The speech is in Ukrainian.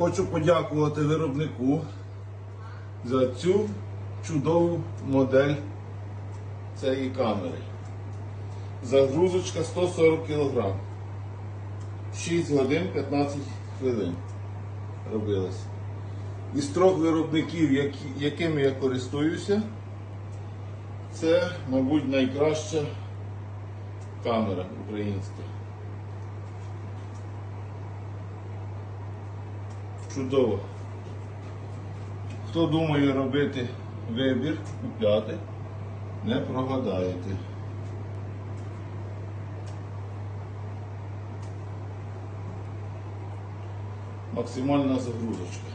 Хочу подякувати виробнику за цю чудову модель цієї камери. Загрузочка 140 кг. 6 годин 15 хвилин робилась. Із трьох виробників, якими я користуюся, це, мабуть, найкраща камера українська. Чудово. Хто думає робити вибір, купляти, не прогадаєте. Максимальна загрузочка.